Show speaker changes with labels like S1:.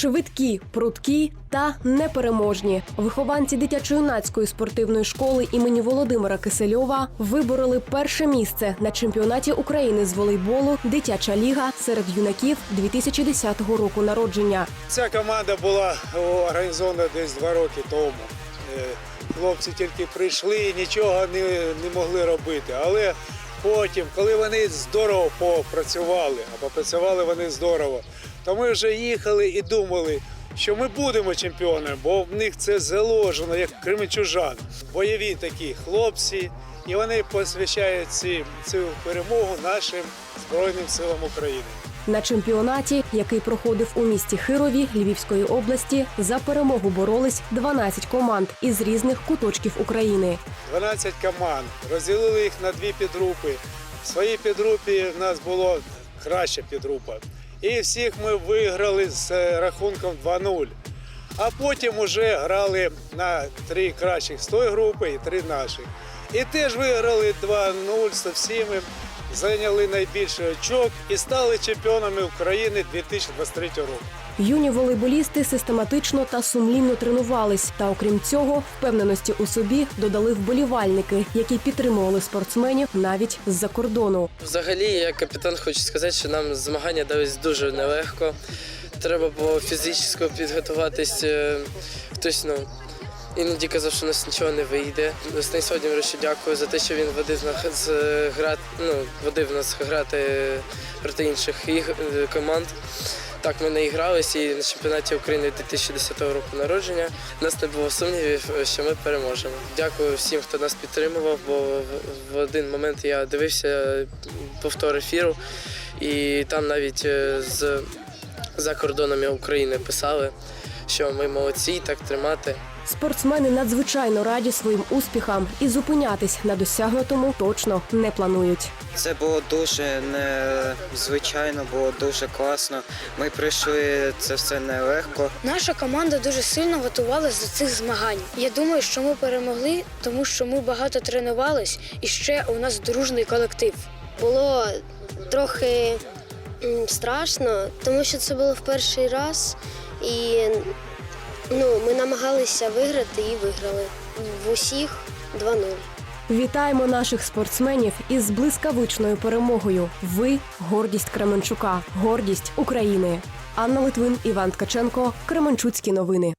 S1: Швидкі, прудкі та непереможні. Вихованці дитячо-юнацької спортивної школи імені Володимира Кисельова вибороли перше місце на чемпіонаті України з волейболу Дитяча ліга серед юнаків 2010 року народження.
S2: Ця команда була організована десь два роки тому. Е, Хлопці тільки прийшли і нічого не, не могли робити. Але потім, коли вони здорово попрацювали, а попрацювали вони здорово, то ми вже їхали і думали, що ми будемо чемпіонами, бо в них це заложено як кременчужан. Бойові такі хлопці, і вони посвящають ці, цю перемогу нашим Збройним силам України.
S1: На чемпіонаті, який проходив у місті Хирові Львівської області, за перемогу боролись 12 команд із різних куточків України.
S2: 12 команд. Розділили їх на дві підгрупи. В своїй підгрупі в нас було краща підгрупа. І всіх ми виграли з е, рахунком 2-0. А потім вже грали на три кращих з тої групи і три наших. І теж виграли 2-0 з всіми, зайняли найбільший очок і стали чемпіонами України 2023 року.
S1: Юні волейболісти систематично та сумлінно тренувались. Та окрім цього, впевненості у собі додали вболівальники, які підтримували спортсменів навіть з-за кордону.
S3: Взагалі, як капітан хочу сказати, що нам змагання дались дуже нелегко. Треба було фізично підготуватись. е, Хтось ну, іноді казав, що у нас нічого не вийде. Станіслав Володимировичу дякую за те, що він водив нас грати, ну, водив нас грати проти інших е, команд. Так, ми не гралися і на чемпіонаті України 2010 року народження. У нас не було сумнівів, що ми переможемо. Дякую всім, хто нас підтримував, бо в- в один момент я дивився повтор ефіру, і там навіть е, з за кордонами України писали, що ми молодці, так тримати.
S1: Спортсмени надзвичайно раді своїм успіхам і зупинятись на досягнутому точно не планують.
S4: Це було дуже незвичайно, було дуже класно. Ми пройшли це все нелегко.
S5: Наша команда дуже сильно готувалася до цих змагань. Я думаю, що ми перемогли, тому що ми багато тренувались і ще у нас дружний колектив.
S6: Було трохи страшно, тому що це було в перший раз, і ну, ми намагалися виграти і виграли. В усіх 2-0.
S1: Вітаємо наших спортсменів із блискавичною перемогою. Ви гордість Кременчука, гордість України. Анна Литвин, Іван Ткаченко, Кременчуцькі новини.